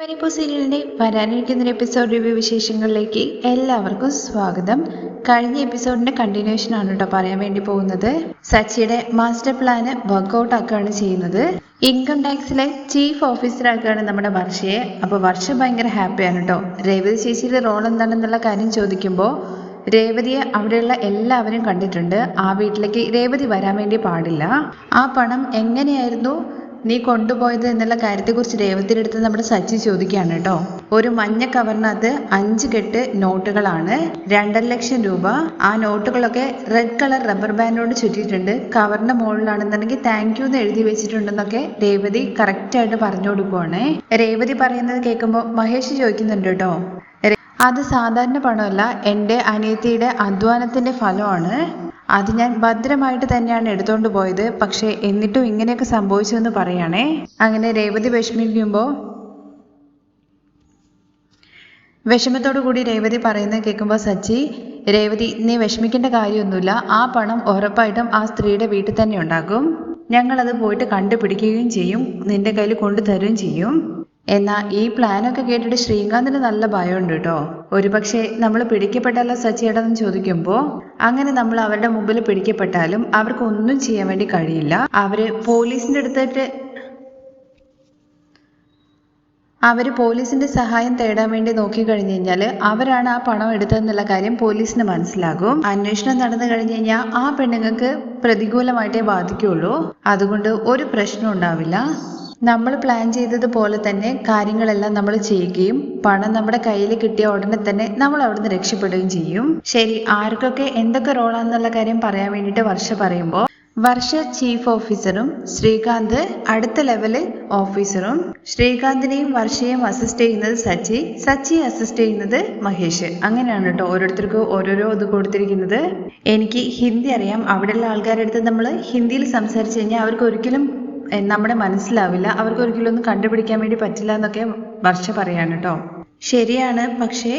പരിപ്പോ സീരിയലിന്റെ വരാനിരിക്കുന്ന episode review വിശേഷങ്ങളിലേക്ക് എല്ലാവർക്കും സ്വാഗതം. കഴിഞ്ഞ എപ്പിസോഡിന്റെ കണ്ടിന്യൂഷൻ ആണ് കേട്ടോ പറയാൻ വേണ്ടി പോകുന്നത്. സച്ചിയുടെ മാസ്റ്റർ പ്ലാന് വർക്കൗട്ട് ആക്കുകയാണ് ചെയ്യുന്നത്. ഇൻകം ടാക്സിലെ ചീഫ് ഓഫീസറാക്കുകയാണ് നമ്മുടെ വർഷയെ. അപ്പൊ വർഷ ഭയങ്കര ഹാപ്പിയാണ് കേട്ടോ രേവതി ചേച്ചിയുടെ റോൾ എന്താണെന്നുള്ള കാര്യം ചോദിക്കുമ്പോൾ രേവതിയെ അവിടെയുള്ള എല്ലാവരും കണ്ടിട്ടുണ്ട്. ആ വീട്ടിലേക്ക് രേവതി വരാൻ വേണ്ടി പാടില്ല. ആ പണം എങ്ങനെയായിരുന്നു? നീ കൊണ്ടുപോയത് എന്നുള്ള കാര്യത്തെക്കുറിച്ച് രേവതിയുടെ അടുത്ത് നമ്മുടെ സച്ചി ചോദിക്കുകയാണ് കേട്ടോ. ഒരു മഞ്ഞ കവറിനകത്ത് അഞ്ച് കെട്ട് നോട്ടുകളാണ്. രണ്ടര ലക്ഷം രൂപ. ആ നോട്ടുകളൊക്കെ റെഡ് കളർ റബ്ബർ ബാൻഡോട് ചുറ്റിയിട്ടുണ്ട്. കവറിന്റെ മുകളിലാണെന്നുണ്ടെങ്കിൽ താങ്ക് യു എന്ന് എഴുതി വെച്ചിട്ടുണ്ടെന്നൊക്കെ രേവതി കറക്റ്റായിട്ട് പറഞ്ഞു കൊടുക്കുവാണ്. രേവതി പറയുന്നത് കേൾക്കുമ്പോൾ മഹേഷ് ചോദിക്കുന്നുണ്ട് കേട്ടോ. അത് സാധാരണ പണമല്ല എന്റെ അനിയത്തിയുടെ അധ്വാനത്തിന്റെ ഫലമാണ്. അത് ഞാൻ ഭദ്രമായിട്ട് തന്നെയാണ് എടുത്തോണ്ട് പോയത്. പക്ഷേ എന്നിട്ടും ഇങ്ങനെയൊക്കെ സംഭവിച്ചു എന്ന് പറയണേ. അങ്ങനെ രേവതി വിഷമിക്കുമ്പോൾ വിഷമത്തോടു കൂടി രേവതി പറയുന്നത് കേൾക്കുമ്പോൾ സച്ചി രേവതി നീ വിഷമിക്കേണ്ട കാര്യമൊന്നുമില്ല. ആ പണം ഉറപ്പായിട്ടും ആ സ്ത്രീയുടെ വീട്ടിൽ തന്നെ ഉണ്ടാകും. ഞങ്ങളത് പോയിട്ട് കണ്ടുപിടിക്കുകയും ചെയ്യും. നിന്റെ കയ്യിൽ കൊണ്ടുതരുകയും ചെയ്യും. എന്നാൽ ഈ പ്ലാനൊക്കെ കേട്ടിട്ട് ശ്രീകാന്തിന് നല്ല ഭയമുണ്ട് കേട്ടോ ഒരുപക്ഷെ നമ്മൾ പിടിക്കപ്പെട്ടാലോ സച്ചിയേടെന്ന് ചോദിക്കുമ്പോൾ അങ്ങനെ നമ്മൾ അവരുടെ മുമ്പിൽ പിടിക്കപ്പെട്ടാലും അവർക്ക് ഒന്നും ചെയ്യാൻ വേണ്ടി കഴിയില്ല. അവർ പോലീസിന്റെ അടുത്തിട്ട് അവർ പോലീസിന്റെ സഹായം തേടാൻ വേണ്ടി നോക്കി കഴിഞ്ഞു കഴിഞ്ഞാൽ അവരാണ് ആ പണം എടുത്തതെന്നുള്ള കാര്യം പോലീസിന് മനസ്സിലാകും. അന്വേഷണം നടന്നു കഴിഞ്ഞു കഴിഞ്ഞാൽ ആ പെണ്ണുങ്ങൾക്ക് പ്രതികൂലമായിട്ടേ ബാധിക്കുള്ളൂ. അതുകൊണ്ട് ഒരു പ്രശ്നം ഉണ്ടാവില്ല. നമ്മൾ പ്ലാൻ ചെയ്തതുപോലെ തന്നെ കാര്യങ്ങളെല്ലാം നമ്മൾ ചെയ്യുകയും പണം നമ്മുടെ കയ്യിൽ കിട്ടിയ ഉടനെ തന്നെ നമ്മൾ അവിടുന്ന് രക്ഷപ്പെടുകയും ചെയ്യും. ശരി ആർക്കൊക്കെ എന്തൊക്കെ റോളാണെന്നുള്ള കാര്യം പറയാൻ വേണ്ടിയിട്ട് വർഷ പറയുമ്പോൾ വർഷ ചീഫ് ഓഫീസറും ശ്രീകാന്ത് അടുത്ത ലെവൽ ഓഫീസറും ശ്രീകാന്തിനെയും വർഷയെയും അസിസ്റ്റ് ചെയ്യുന്നത് സച്ചി സച്ചി അസിസ്റ്റ് ചെയ്യുന്നത് മഹേഷ്. അങ്ങനെയാണ് കേട്ടോ ഓരോരുത്തർക്കും ഓരോരോ ഇത് കൊടുത്തിരിക്കുന്നത്. എനിക്ക് ഹിന്ദി അറിയാം. അവിടെയുള്ള ആൾക്കാരുടെ അടുത്ത് നമ്മൾ ഹിന്ദിയിൽ സംസാരിച്ചു കഴിഞ്ഞാൽ അവർക്ക് ഒരിക്കലും നമ്മുടെ മനസ്സിലാവില്ല. അവർക്ക് ഒരിക്കലും ഒന്നും കണ്ടുപിടിക്കാൻ വേണ്ടി പറ്റില്ല എന്നൊക്കെ വർഷ പറയാണ് കേട്ടോ ശരിയാണ്. പക്ഷേ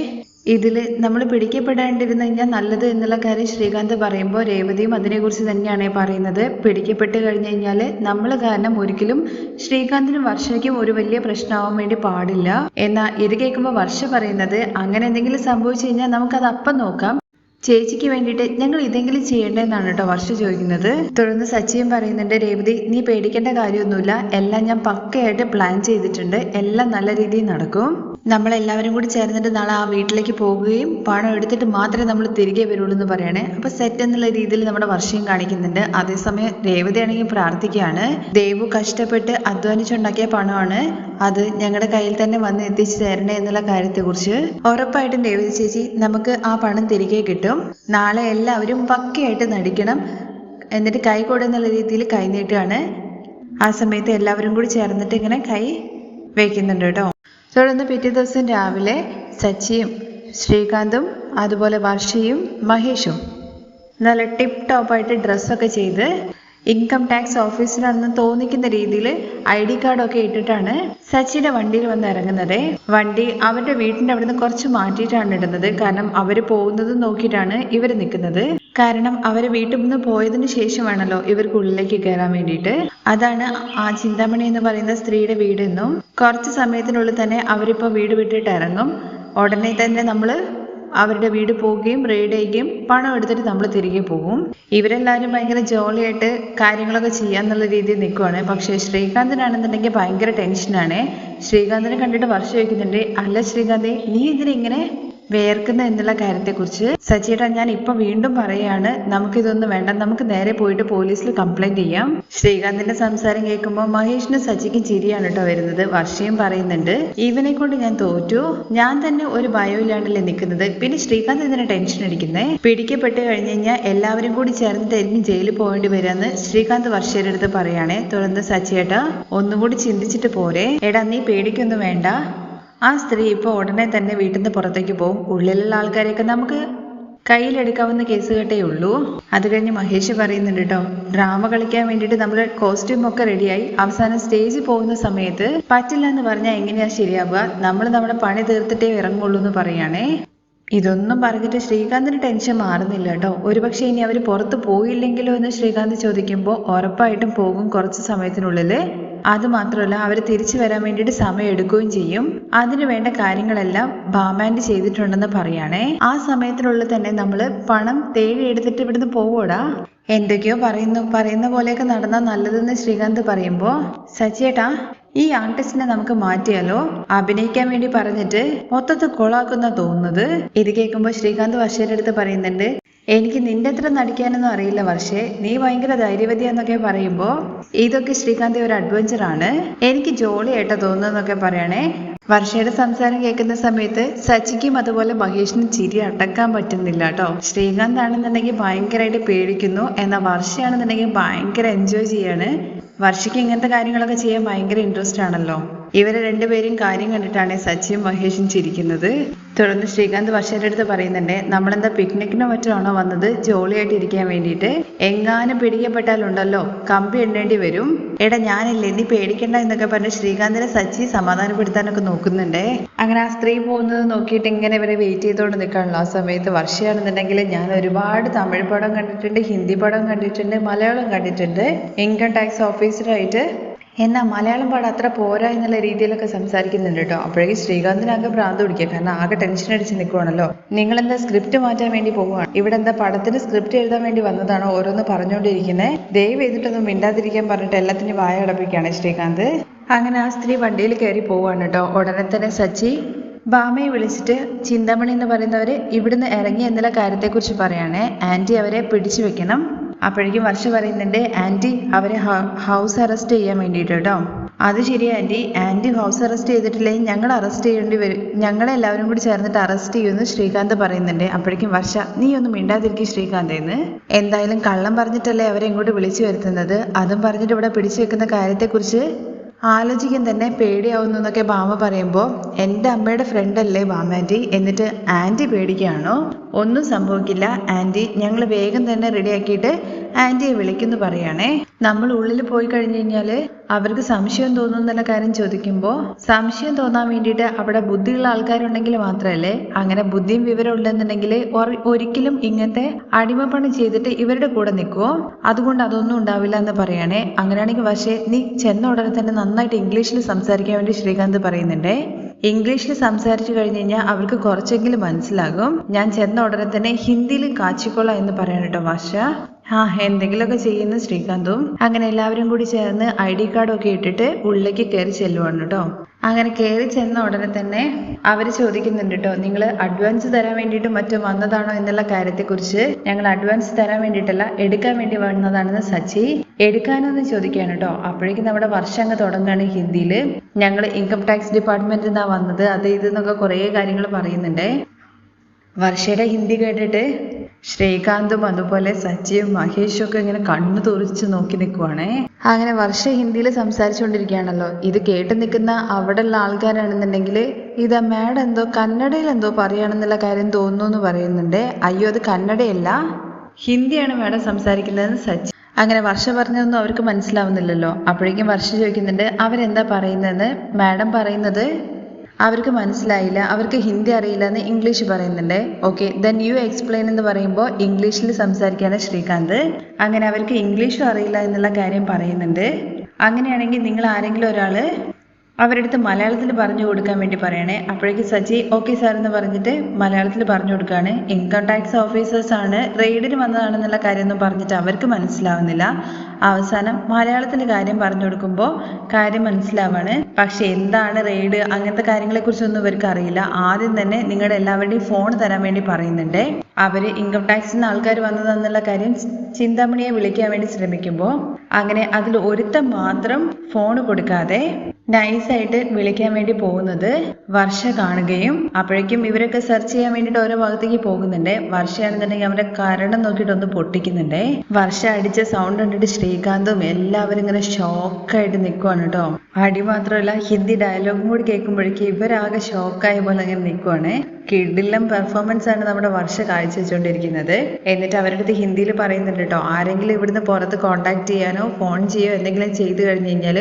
ഇതിൽ നമ്മൾ പിടിക്കപ്പെടാണ്ടിരുന്നു കഴിഞ്ഞാൽ നല്ലത് എന്നുള്ള കാര്യം ശ്രീകാന്ത് പറയുമ്പോൾ രേവതിയും അതിനെക്കുറിച്ച് തന്നെയാണ് പറയുന്നത്. പിടിക്കപ്പെട്ട് കഴിഞ്ഞു കഴിഞ്ഞാൽ നമ്മൾ കാരണം ഒരിക്കലും ശ്രീകാന്തിനും വർഷയ്ക്കും ഒരു വലിയ പ്രശ്നമാവാൻ വേണ്ടി പാടില്ല. എന്നാൽ ഇത് കേൾക്കുമ്പോൾ വർഷ പറയുന്നത് അങ്ങനെ എന്തെങ്കിലും സംഭവിച്ചു കഴിഞ്ഞാൽ നമുക്കത് അപ്പം നോക്കാം. ചേച്ചിക്ക് വേണ്ടിയിട്ട് ഞങ്ങൾ ഇതെങ്കിലും ചെയ്യേണ്ടതെന്നാണ് കേട്ടോ വർഷ ചോദിക്കുന്നത്. തുടർന്ന് സച്ചിയും പറയുന്നുണ്ട് രേവതി നീ പേടിക്കേണ്ട കാര്യമൊന്നുമില്ല. എല്ലാം ഞാൻ പക്കയായിട്ട് പ്ലാൻ ചെയ്തിട്ടുണ്ട്. എല്ലാം നല്ല രീതിയിൽ നടക്കും. നമ്മളെല്ലാവരും കൂടി ചേർന്നിട്ട് നാളെ ആ വീട്ടിലേക്ക് പോവുകയും പണം എടുത്തിട്ട് മാത്രമേ നമ്മൾ തിരികെ വരുള്ളൂ എന്ന് പറയണേ. അപ്പൊ സെറ്റ് എന്നുള്ള രീതിയിൽ നമ്മുടെ വർഷം കാണിക്കുന്നുണ്ട്. അതേസമയം രേവതി ആണെങ്കിൽ പ്രാർത്ഥിക്കുകയാണ്. ദേവു കഷ്ടപ്പെട്ട് അധ്വാനിച്ചുണ്ടാക്കിയ പണമാണ്. അത് ഞങ്ങളുടെ കയ്യിൽ തന്നെ വന്ന് എത്തിച്ചു തരണേ എന്നുള്ള കാര്യത്തെക്കുറിച്ച് ഉറപ്പായിട്ടും രേവതി ചേച്ചി നമുക്ക് ആ പണം തിരികെ കിട്ടും. നാളെ എല്ലാവരും പക്കയായിട്ട് നടിക്കണം. എന്നിട്ട് കൈ എന്നുള്ള രീതിയിൽ കൈ ആ സമയത്ത് എല്ലാവരും കൂടി ചേർന്നിട്ട് ഇങ്ങനെ കൈ വയ്ക്കുന്നുണ്ട് കേട്ടോ. തുടർന്ന് പിറ്റേ ദിവസം രാവിലെ സച്ചിയും ശ്രീകാന്തും അതുപോലെ വർഷയും മഹേഷും നല്ല ടിപ്പ് ടോപ്പായിട്ട് ഡ്രസ്സൊക്കെ ചെയ്ത് ഇൻകം ടാക്സ് ഓഫീസിലാണെന്ന് തോന്നിക്കുന്ന രീതിയിൽ ഐ ഡി കാർഡൊക്കെ ഇട്ടിട്ടാണ് സച്ചിയുടെ വണ്ടിയിൽ വന്ന് ഇറങ്ങുന്നത്. വണ്ടി അവരുടെ വീടിന്റെ അവിടുന്ന് കുറച്ച് മാറ്റിയിട്ടാണ് ഇടുന്നത്. കാരണം അവർ പോകുന്നത് നോക്കിയിട്ടാണ് ഇവർ നിൽക്കുന്നത്. കാരണം അവർ വീട്ടിൽ നിന്ന് പോയതിനു ശേഷമാണല്ലോ ഇവർക്ക് ഉള്ളിലേക്ക് കയറാൻ വേണ്ടിയിട്ട്. അതാണ് ആ ചിന്താമണി എന്ന് പറയുന്ന സ്ത്രീയുടെ വീടെന്നും കുറച്ച് സമയത്തിനുള്ളിൽ തന്നെ അവരിപ്പോൾ വീട് വിട്ടിട്ട് ഇറങ്ങും ഉടനെ തന്നെ നമ്മൾ അവരുടെ വീട് പോവുകയും റെയ്ഡ് ചെയ്യുകയും പണം എടുത്തിട്ട് നമ്മൾ തിരികെ പോകും ഇവരെല്ലാവരും ഭയങ്കര ജോളിയായിട്ട് കാര്യങ്ങളൊക്കെ ചെയ്യാന്നുള്ള രീതിയിൽ നിൽക്കുവാണ് പക്ഷേ ശ്രീകാന്തിനാണെന്നുണ്ടെങ്കിൽ ഭയങ്കര ടെൻഷനാണ് ശ്രീകാന്തിനെ കണ്ടിട്ട് വർഷം വയ്ക്കുന്നുണ്ട് അല്ല ശ്രീകാന്തി നീ എന്തിനെ ഇങ്ങനെ വേർക്കുന്ന എന്നുള്ള കാര്യത്തെക്കുറിച്ച് സച്ചിയേട്ടാ ഞാൻ ഇപ്പൊ വീണ്ടും പറയാണ്. നമുക്കിതൊന്നും വേണ്ട. നമുക്ക് നേരെ പോയിട്ട് പോലീസിൽ കംപ്ലൈന്റ് ചെയ്യാം. ശ്രീകാന്തിന്റെ സംസാരം കേൾക്കുമ്പോൾ മഹേഷിനും സച്ചിക്കും ചിരിയാണ് കേട്ടോ വരുന്നത്. വർഷയും പറയുന്നുണ്ട് ഇവനെ കൊണ്ട് ഞാൻ തോറ്റു. ഞാൻ തന്നെ ഒരു ഭയമില്ലാണ്ടല്ലേ നിൽക്കുന്നത്. പിന്നെ ശ്രീകാന്ത് ഇതിനെ ടെൻഷൻ അടിക്കുന്നേ? പിടിക്കപ്പെട്ട് കഴിഞ്ഞു കഴിഞ്ഞാൽ എല്ലാവരും കൂടി ചേർന്ന് ചേർന്നിട്ടായിരിക്കും ജയിലിൽ പോകേണ്ടി വരാന്ന് ശ്രീകാന്ത് വർഷയുടെ അടുത്ത് പറയാണേ. തുടർന്ന് സച്ചിയേട്ടാ ഒന്നുകൂടി ചിന്തിച്ചിട്ട് പോരെ. എടാ നീ പേടിക്കൊന്നും വേണ്ട. ആ സ്ത്രീ ഇപ്പോൾ ഉടനെ തന്നെ വീട്ടിൽ നിന്ന് പുറത്തേക്ക് പോകും ഉള്ളിലുള്ള ആൾക്കാരെയൊക്കെ നമുക്ക് കയ്യിലെടുക്കാവുന്ന കേസ് കേട്ടേ ഉള്ളൂ. അത് കഴിഞ്ഞ് മഹേഷ് പറയുന്നുണ്ട് കേട്ടോ ഡ്രാമ കളിക്കാൻ വേണ്ടിയിട്ട് നമ്മൾ കോസ്റ്റ്യൂം ഒക്കെ റെഡിയായി അവസാനം സ്റ്റേജിൽ പോകുന്ന സമയത്ത് പറ്റില്ല എന്ന് പറഞ്ഞാൽ എങ്ങനെയാ ശരിയാവുക? നമ്മൾ നമ്മുടെ പണി തീർത്തിട്ടേ ഇറങ്ങുള്ളൂ എന്ന് പറയുകയാണേ. ഇതൊന്നും പറഞ്ഞിട്ട് ശ്രീകാന്തിന് ടെൻഷൻ മാറുന്നില്ല കേട്ടോ. ഒരുപക്ഷെ ഇനി അവർ പുറത്ത് പോയില്ലെങ്കിലോ എന്ന് ശ്രീകാന്ത് ചോദിക്കുമ്പോൾ ഉറപ്പായിട്ടും പോകും കുറച്ച് സമയത്തിനുള്ളിൽ അത് മാത്രമല്ല അവർ തിരിച്ചു വരാൻ വേണ്ടിയിട്ട് സമയം എടുക്കുകയും ചെയ്യും. അതിനു വേണ്ട കാര്യങ്ങളെല്ലാം ബാമാൻഡ് ചെയ്തിട്ടുണ്ടെന്ന് പറയാണേ. ആ സമയത്തിനുള്ളിൽ തന്നെ നമ്മൾ പണം തേടി എടുത്തിട്ട് ഇവിടുന്ന് പോവോടാ. എന്തൊക്കെയോ പറയുന്നു പറയുന്ന പോലെയൊക്കെ നടന്നാൽ നല്ലതെന്ന് ശ്രീകാന്ത് പറയുമ്പോൾ സച്ചിയേട്ടാ ഈ ആർട്ടിസ്റ്റിനെ നമുക്ക് മാറ്റിയാലോ? അഭിനയിക്കാൻ വേണ്ടി പറഞ്ഞിട്ട് മൊത്തത്തിൽ കൊളാക്കുന്ന തോന്നുന്നത്? ഇത് കേൾക്കുമ്പോൾ ശ്രീകാന്ത് വർഷയുടെ അടുത്ത് പറയുന്നുണ്ട് എനിക്ക് നിന്റെ അത്ര നടിക്കാനൊന്നും അറിയില്ല വർഷേ. നീ ഭയങ്കര ധൈര്യവതി എന്നൊക്കെ പറയുമ്പോൾ ഇതൊക്കെ ശ്രീകാന്തി ഒരു അഡ്വഞ്ചർ ആണ്. എനിക്ക് ജോളിയായിട്ട് തോന്നുന്നൊക്കെ പറയണേ. വർഷയുടെ സംസാരം കേൾക്കുന്ന സമയത്ത് സച്ചിക്കും അതുപോലെ മഹേഷിനും ചിരി അടക്കാൻ പറ്റുന്നില്ല കേട്ടോ. ശ്രീകാന്ത് ആണെന്നുണ്ടെങ്കിൽ ഭയങ്കരമായിട്ട് പേടിക്കുന്നു എന്നാൽ വർഷയാണെന്നുണ്ടെങ്കിൽ ഭയങ്കര എൻജോയ് ചെയ്യാണ്. വർഷയ്ക്ക് ഇങ്ങനത്തെ കാര്യങ്ങളൊക്കെ ചെയ്യാൻ ഭയങ്കര ഇൻട്രസ്റ്റ് ആണല്ലോ. ഇവരെ രണ്ടുപേരും കാര്യം കണ്ടിട്ടാണ് സച്ചിയും മഹേഷും ചിരിക്കുന്നത്. തുടർന്ന് ശ്രീകാന്ത് വർഷയുടെ അടുത്ത് പറയുന്നുണ്ട് നമ്മളെന്താ പിക്നിക്കിനോ മറ്റോ ആണോ വന്നത്? ജോളിയായിട്ട് ഇരിക്കാൻ വേണ്ടിയിട്ട്. എങ്ങാനും പിടിക്കപ്പെട്ടാലുണ്ടല്ലോ. കമ്പി എണ്ണേണ്ടി വരും. എടാ ഞാനില്ലേ നീ പേടിക്കണ്ട എന്നൊക്കെ പറഞ്ഞ് ശ്രീകാന്തിനെ സച്ചി സമാധാനപ്പെടുത്താനൊക്കെ നോക്കുന്നുണ്ട്. അങ്ങനെ ആ സ്ത്രീ പോകുന്നത് നോക്കിയിട്ട് ഇങ്ങനെ ഇവരെ വെയിറ്റ് ചെയ്തുകൊണ്ട് നിൽക്കാണല്ലോ. ആ സമയത്ത് വർഷയാണെന്നുണ്ടെങ്കിൽ ഞാൻ ഒരുപാട് തമിഴ് പടം കണ്ടിട്ടുണ്ട് ഹിന്ദി പടം കണ്ടിട്ടുണ്ട് മലയാളം കണ്ടിട്ടുണ്ട്. ഇൻകം ടാക്സ് ഓഫീസറായിട്ട് എന്നാൽ മലയാളം പാടം അത്ര പോരാ എന്നുള്ള രീതിയിലൊക്കെ സംസാരിക്കുന്നുണ്ട് കേട്ടോ. അപ്പോഴേക്കും ശ്രീകാന്തിനാകെ ഭ്രാന്ത് പിടിക്കുക. കാരണം ആകെ ടെൻഷൻ അടിച്ച് നിൽക്കുവാണല്ലോ നിങ്ങൾ എന്താ സ്ക്രിപ്റ്റ് മാറ്റാൻ വേണ്ടി പോവുകയാണ് ഇവിടെ എന്താ പടത്തിന് സ്ക്രിപ്റ്റ് എഴുതാൻ വേണ്ടി വന്നതാണോ ഓരോന്ന് പറഞ്ഞുകൊണ്ടിരിക്കുന്നത് ദയവ് ചെയ്തിട്ടൊന്നും മിണ്ടാതിരിക്കാൻ പറഞ്ഞിട്ട് എല്ലാത്തിനും വായ അടപ്പിക്കുകയാണ് ശ്രീകാന്ത്. അങ്ങനെ ആ സ്ത്രീ വണ്ടിയിൽ കയറി പോവാണ് കേട്ടോ. ഉടനെ തന്നെ സച്ചി ബാമയെ വിളിച്ചിട്ട് ചിന്തമണി എന്ന് പറയുന്നവർ ഇവിടുന്ന് ഇറങ്ങി എന്നുള്ള കാര്യത്തെക്കുറിച്ച് പറയാണ്. ആന്റി അവരെ പിടിച്ചു വെക്കണം. അപ്പോഴേക്കും വർഷ പറയുന്നുണ്ട് ആന്റി അവരെ ഹൗസ് അറസ്റ്റ് ചെയ്യാൻ വേണ്ടിയിട്ട് കേട്ടോ അത് ശരി ആന്റി ആന്റി ഹൗസ് അറസ്റ്റ് ചെയ്തിട്ടില്ലേ? ഞങ്ങൾ അറസ്റ്റ് ചെയ്യേണ്ടി വരും. ഞങ്ങളെ എല്ലാവരും കൂടി ചേർന്നിട്ട് അറസ്റ്റ് ചെയ്യുമെന്ന് ശ്രീകാന്ത് പറയുന്നുണ്ട്. അപ്പോഴേക്കും വർഷ നീ ഒന്നും മിണ്ടാതിരിക്കും ശ്രീകാന്ത് എന്ന്. എന്തായാലും കള്ളം പറഞ്ഞിട്ടല്ലേ അവരെ ഇങ്ങോട്ട് വിളിച്ചു വരുത്തുന്നത്? അതും പറഞ്ഞിട്ട് ഇവിടെ പിടിച്ചു വെക്കുന്ന കാര്യത്തെക്കുറിച്ച് ആലോചിക്കാൻ തന്നെ പേടിയാവുന്നു എന്നൊക്കെ ബാമ പറയുമ്പോൾ എന്റെ അമ്മയുടെ ഫ്രണ്ടല്ലേ ബാമ ആന്റി? എന്നിട്ട് ആന്റി പേടിക്കുകയാണോ. ഒന്നും സംഭവിക്കില്ല ആന്റി. ഞങ്ങൾ വേഗം തന്നെ റെഡിയാക്കിയിട്ട് ആന്റിയെ വിളിക്കുന്നു പറയുകയാണേ നമ്മൾ ഉള്ളിൽ പോയി കഴിഞ്ഞ് കഴിഞ്ഞാൽ അവർക്ക് സംശയം തോന്നുന്നുള്ള കാര്യം ചോദിക്കുമ്പോൾ സംശയം തോന്നാൻ വേണ്ടിയിട്ട് അവിടെ ബുദ്ധിയുള്ള ആൾക്കാരുണ്ടെങ്കിൽ മാത്രമല്ലേ അങ്ങനെ ബുദ്ധിയും വിവരം ഉണ്ടെന്നുണ്ടെങ്കിൽ ഒരിക്കലും ഇങ്ങനത്തെ അടിമപ്പണി ചെയ്തിട്ട് ഇവരുടെ കൂടെ നിൽക്കുമോ അതുകൊണ്ട് അതൊന്നും ഉണ്ടാവില്ല എന്ന് പറയണേ. അങ്ങനെയാണെങ്കിൽ പക്ഷേ നീ ചെന്ന ഉടനെ തന്നെ നന്നായിട്ട് ഇംഗ്ലീഷിൽ സംസാരിക്കാൻ വേണ്ടി ശ്രീകാന്ത് പറയുന്നുണ്ടേ. ഇംഗ്ലീഷിൽ സംസാരിച്ചു കഴിഞ്ഞ് കഴിഞ്ഞാൽ അവർക്ക് കുറച്ചെങ്കിലും മനസ്സിലാകും. ഞാൻ ചെന്ന ഉടനെ തന്നെ ഹിന്ദിയിൽ കാച്ചിക്കൊള്ളാം എന്ന് പറയാൻ കേട്ടോ ഭാഷ ആ എന്തെങ്കിലുമൊക്കെ ചെയ്യുന്ന ശ്രീകാന്തും അങ്ങനെ എല്ലാവരും കൂടി ചേർന്ന് ഐ ഡി കാർഡൊക്കെ ഇട്ടിട്ട് ഉള്ളിലേക്ക് കയറി ചെല്ലുവാണ് കേട്ടോ. അങ്ങനെ കയറി ചെന്ന ഉടനെ തന്നെ അവർ ചോദിക്കുന്നുണ്ട് കേട്ടോ നിങ്ങൾ അഡ്വാൻസ് തരാൻ വേണ്ടിയിട്ട് മറ്റും വന്നതാണോ എന്നുള്ള കാര്യത്തെക്കുറിച്ച്? ഞങ്ങൾ അഡ്വാൻസ് തരാൻ വേണ്ടിയിട്ടല്ല എടുക്കാൻ വേണ്ടി വന്നതാണെന്ന് സച്ചി എടുക്കാനെന്ന് ചോദിക്കുകയാണ് കേട്ടോ. അപ്പോഴേക്കും നമ്മുടെ വർഷം അങ്ങ് തുടങ്ങുകയാണ് ഹിന്ദിയിൽ ഞങ്ങൾ ഇൻകം ടാക്സ് ഡിപ്പാർട്ട്മെന്റിൽ നിന്നാണ് വന്നത്. അത് ഇത് എന്നൊക്കെ കുറേ കാര്യങ്ങൾ പറയുന്നുണ്ട്. വർഷയുടെ ഹിന്ദി കേട്ടിട്ട് ശ്രീകാന്തും അതുപോലെ സച്ചിയും മഹേഷും ഒക്കെ ഇങ്ങനെ കണ്ണു തുറിച്ച് നോക്കി നിൽക്കുവാണേ അങ്ങനെ വർഷ ഹിന്ദിയിൽ സംസാരിച്ചുകൊണ്ടിരിക്കുകയാണല്ലോ. ഇത് കേട്ട് നിൽക്കുന്ന അവിടെയുള്ള ആൾക്കാരാണെന്നുണ്ടെങ്കിൽ ഇത് മാഡം എന്തോ കന്നഡയിൽ എന്തോ പറയുകയാണെന്നുള്ള കാര്യം തോന്നുന്നു എന്ന് പറയുന്നുണ്ട്. അയ്യോ അത് കന്നഡയല്ല. ഹിന്ദിയാണ് മാഡം സംസാരിക്കുന്നതെന്ന് സച്ചി അങ്ങനെ വർഷ പറഞ്ഞതൊന്നും അവർക്ക് മനസ്സിലാവുന്നില്ലല്ലോ. അപ്പോഴേക്കും വർഷ ചോദിക്കുന്നുണ്ട് അവരെന്താ പറയുന്നതെന്ന്? മാഡം പറയുന്നത് അവർക്ക് മനസ്സിലായില്ല അവർക്ക് ഹിന്ദി അറിയില്ല എന്ന് ഇംഗ്ലീഷ് പറയുന്നുണ്ട്. ഓക്കെ ദെൻ യു എക്സ്പ്ലെയിൻ എന്ന് പറയുമ്പോൾ ഇംഗ്ലീഷിൽ സംസാരിക്കുകയാണ് ശ്രീകാന്ത്. അങ്ങനെ അവർക്ക് ഇംഗ്ലീഷും അറിയില്ല എന്നുള്ള കാര്യം പറയുന്നുണ്ട്. അങ്ങനെയാണെങ്കിൽ നിങ്ങൾ ആരെങ്കിലും ഒരാൾ അവരുടെ അടുത്ത് മലയാളത്തിൽ പറഞ്ഞു കൊടുക്കാൻ വേണ്ടി പറയണേ അപ്പോഴേക്ക് സജി ഓക്കെ സാർ എന്ന് പറഞ്ഞിട്ട് മലയാളത്തിൽ പറഞ്ഞു കൊടുക്കുകയാണ്. ഇൻകം ടാക്സ് ഓഫീസേഴ്സ് ആണ് റെയ്ഡിന് വന്നതാണെന്നുള്ള കാര്യമൊന്നും പറഞ്ഞിട്ട് അവർക്ക് മനസ്സിലാവുന്നില്ല. അവസാനം മലയാളത്തിന്റെ കാര്യം പറഞ്ഞു കൊടുക്കുമ്പോൾ കാര്യം മനസ്സിലാവാണ്. പക്ഷെ എന്താണ് റെയ്ഡ്? അങ്ങനത്തെ കാര്യങ്ങളെ കാര്യങ്ങളെക്കുറിച്ചൊന്നും ഇവർക്ക് അറിയില്ല. ആദ്യം തന്നെ നിങ്ങളുടെ എല്ലാവരുടെയും ഫോൺ തരാൻ വേണ്ടി പറയുന്നുണ്ട്. അവർ ഇൻകം ടാക്സിൽ നിന്ന് ആൾക്കാർ വന്നതെന്നുള്ള കാര്യം ചിന്താമണിയെ വിളിക്കാൻ വേണ്ടി ശ്രമിക്കുമ്പോൾ അങ്ങനെ അതിൽ ഒരുത്തം മാത്രം ഫോൺ കൊടുക്കാതെ നൈസായിട്ട് വിളിക്കാൻ വേണ്ടി പോകുന്നത് വർഷ കാണുകയും അപ്പോഴേക്കും ഇവരൊക്കെ സെർച്ച് ചെയ്യാൻ വേണ്ടിയിട്ട് ഓരോ ഭാഗത്തേക്ക് പോകുന്നുണ്ട്. വർഷയാണെന്നുണ്ടെങ്കിൽ അവരുടെ കരണം നോക്കിയിട്ട് ഒന്ന് പൊട്ടിക്കുന്നുണ്ട്. വർഷ അടിച്ച സൗണ്ട് കണ്ടിട്ട് ശ്രീകാന്തും എല്ലാവരും ഇങ്ങനെ ഷോക്കായിട്ട് നിൽക്കുവാണ് കേട്ടോ അടി മാത്രമല്ല ഹിന്ദി ഡയലോഗും കൂടി കേൾക്കുമ്പോഴേക്കും ഇവരാകെ ഷോക്കായ പോലെ അങ്ങനെ നിൽക്കുവാണ് കിഡിലം പെർഫോമൻസ് ആണ് നമ്മുടെ വർഷ കാഴ്ചവെച്ചുകൊണ്ടിരിക്കുന്നത്. എന്നിട്ട് അവരുടെ അടുത്ത് ഹിന്ദിയിൽ പറയുന്നുണ്ട് കേട്ടോ ആരെങ്കിലും ഇവിടുന്ന് പുറത്ത് കോണ്ടാക്ട് ചെയ്യാനോ ഫോൺ ചെയ്യോ എന്തെങ്കിലും ചെയ്തു കഴിഞ്ഞു കഴിഞ്ഞാൽ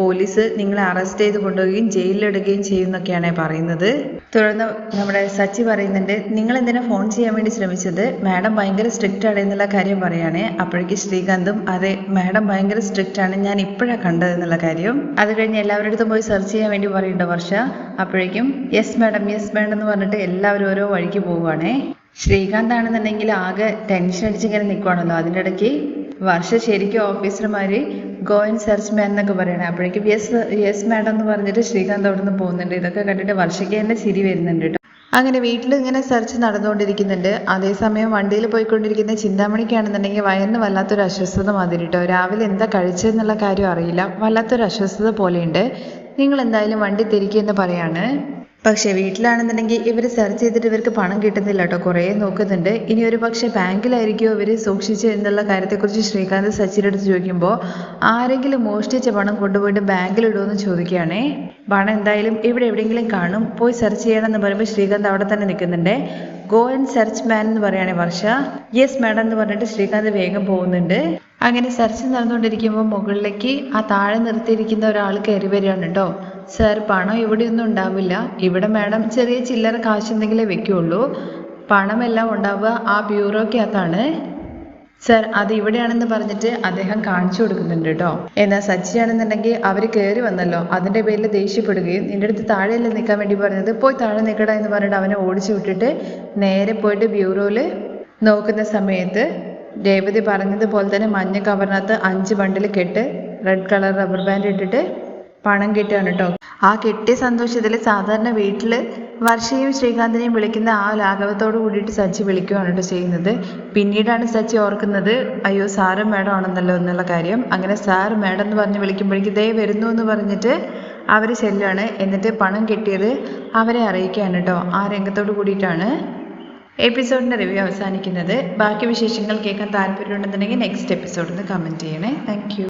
പോലീസ് നിങ്ങളെ അറസ്റ്റ് ചെയ്ത് കൊണ്ടുപോവുകയും ജയിലിലിടുകയും ചെയ്യുന്നൊക്കെയാണ് പറയുന്നത്. തുടർന്ന് നമ്മുടെ സച്ചി പറയുന്നുണ്ട് നിങ്ങൾ എന്തിനാ ഫോൺ ചെയ്യാൻ വേണ്ടി ശ്രമിച്ചത്? മാഡം ഭയങ്കര സ്ട്രിക്റ്റ് ആണ് എന്നുള്ള കാര്യം പറയുകയാണേ. അപ്പോഴേക്ക് ശ്രീകാന്തും അതെ മാഡം ഭയങ്കര സ്ട്രിക്റ്റ് ആണ് ഞാൻ ഇപ്പോഴാണ് കണ്ടത് എന്നുള്ള കാര്യം. അത് കഴിഞ്ഞ് എല്ലാവരുടെ അടുത്തും പോയി സെർച്ച് ചെയ്യാൻ വേണ്ടി പറയുന്നുണ്ട് വർഷ. അപ്പോഴേക്കും യെസ് മാഡം യെസ് മാഡം എന്ന് പറഞ്ഞിട്ട് എല്ലാവരും ഓരോ വഴിക്ക് പോവുകയാണേ. ശ്രീകാന്ത് ആണെന്നുണ്ടെങ്കിൽ ആകെ ടെൻഷൻ അടിച്ചിങ്ങനെ നിൽക്കുവാണല്ലോ അതിന്റെ ഇടയ്ക്ക് വർഷ ശരിക്കും ഓഫീസർമാർ ഗോ ആൻഡ് സെർച്ച് മാൻ എന്നൊക്കെ പറയണേ. അപ്പോഴേക്കും യെസ് യെസ് മാഡം എന്ന് പറഞ്ഞിട്ട് ശ്രീകാന്ത് അവിടെ നിന്ന് പോകുന്നുണ്ട്. ഇതൊക്കെ കണ്ടിട്ട് വർഷയ്ക്ക് തന്നെ ചിരി വരുന്നുണ്ട് കേട്ടോ. അങ്ങനെ വീട്ടിൽ ഇങ്ങനെ സെർച്ച് നടന്നുകൊണ്ടിരിക്കുന്നുണ്ട്. അതേസമയം വണ്ടിയിൽ പോയിക്കൊണ്ടിരിക്കുന്ന ചിന്താമണിക്കാണെന്നുണ്ടെങ്കിൽ വയറിന് വല്ലാത്തൊരു അസ്വസ്ഥത മാതിരി കേട്ടോ. രാവിലെ എന്താ കഴിച്ചതെന്നുള്ള കാര്യം അറിയില്ല. വല്ലാത്തൊരു അസ്വസ്ഥത പോലെയുണ്ട്. നിങ്ങൾ എന്തായാലും വണ്ടി തിരിക്കുമെന്ന് പറയാണ്. പക്ഷേ വീട്ടിലാണെന്നുണ്ടെങ്കിൽ ഇവർ സെർച്ച് ചെയ്തിട്ട് ഇവർക്ക് പണം കിട്ടുന്നില്ല കേട്ടോ. കുറേ നോക്കുന്നുണ്ട്. ഇനി ഒരു പക്ഷേ ബാങ്കിലായിരിക്കുമോ ഇവർ സൂക്ഷിച്ച് എന്നുള്ള കാര്യത്തെക്കുറിച്ച് ശ്രീകാന്ത് സച്ചിന്റെ അടുത്ത് ചോദിക്കുമ്പോൾ ആരെങ്കിലും മോഷ്ടിച്ച പണം കൊണ്ടുപോയിട്ട് ബാങ്കിലിടുമെന്ന് ചോദിക്കുകയാണേ. പണം എന്തായാലും ഇവിടെ എവിടെയെങ്കിലും കാണും. പോയി സെർച്ച് ചെയ്യണമെന്ന് പറയുമ്പോൾ ശ്രീകാന്ത് അവിടെ തന്നെ നിൽക്കുന്നുണ്ട്. ഗോ ആൻഡ് സെർച്ച് മാൻ എന്ന് പറയുകയാണെ വർഷ. യെസ് മാഡം എന്ന് പറഞ്ഞിട്ട് ശ്രീകാന്ത് വേഗം പോകുന്നുണ്ട്. അങ്ങനെ സെർച്ച് നടന്നുകൊണ്ടിരിക്കുമ്പോൾ മുകളിലേക്ക് ആ താഴെ നിർത്തിയിരിക്കുന്ന ഒരാൾ കയറി വരികയാണ് കേട്ടോ സാർ പണം ഇവിടെയൊന്നും ഉണ്ടാവില്ല. ഇവിടെ മാഡം ചെറിയ ചില്ലറ കാശ് എന്തെങ്കിലേ വെക്കുള്ളൂ. പണമെല്ലാം ഉണ്ടാവുക ആ ബ്യൂറോക്കകത്താണ് സർ അത് ഇവിടെയാണെന്ന് പറഞ്ഞിട്ട് അദ്ദേഹം കാണിച്ചു കൊടുക്കുന്നുണ്ട് കേട്ടോ എന്നാൽ സച്ചിയാണെന്നുണ്ടെങ്കിൽ അവർ കയറി വന്നല്ലോ. അതിന്റെ പേരിൽ ദേഷ്യപ്പെടുകയും നിന്റെ അടുത്ത് താഴെയല്ലേ നിൽക്കാൻ വേണ്ടി പറഞ്ഞത്? പോയി താഴെ നിൽക്കട എന്ന് പറഞ്ഞിട്ട് അവനെ ഓടിച്ചു വിട്ടിട്ട് നേരെ പോയിട്ട് ബ്യൂറോയിൽ നോക്കുന്ന സമയത്ത് രേവതി പറഞ്ഞതുപോലെ തന്നെ മഞ്ഞ കവറിനകത്ത് അഞ്ച് ബണ്ടിൽ കെട്ട് റെഡ് കളർ റബ്ബർ ബാൻഡ് ഇട്ടിട്ട് പണം കിട്ടുകയാണ് കേട്ടോ ആ കിട്ടിയ സന്തോഷത്തിൽ സാധാരണ വീട്ടിൽ വർഷയും ശ്രീകാന്തിനെയും വിളിക്കുന്ന ആ ലാഘവത്തോട് കൂടിയിട്ട് സച്ചി വിളിക്കുകയാണ് കേട്ടോ ചെയ്യുന്നത്. പിന്നീടാണ് സച്ചി ഓർക്കുന്നത് അയ്യോ സാറ് മാഡം ആണെന്നല്ലോ എന്നുള്ള കാര്യം. അങ്ങനെ സാർ മാഡം എന്ന് പറഞ്ഞ് വിളിക്കുമ്പോഴേക്കും ദേ വരുന്നു എന്ന് പറഞ്ഞിട്ട് അവർ ചെല്ലുകയാണ് എന്നിട്ട് പണം കിട്ടിയത് അവരെ അറിയിക്കുകയാണ് കേട്ടോ ആ രംഗത്തോട് കൂടിയിട്ടാണ് എപ്പിസോഡിന്റെ റിവ്യൂ അവസാനിക്കുന്നത്. ബാക്കി വിശേഷങ്ങൾ കേൾക്കാൻ താല്പര്യമുണ്ടെന്നുണ്ടെങ്കിൽ നെക്സ്റ്റ് എപ്പിസോഡിൽ നിന്ന് കമന്റ് ചെയ്യണേ. താങ്ക്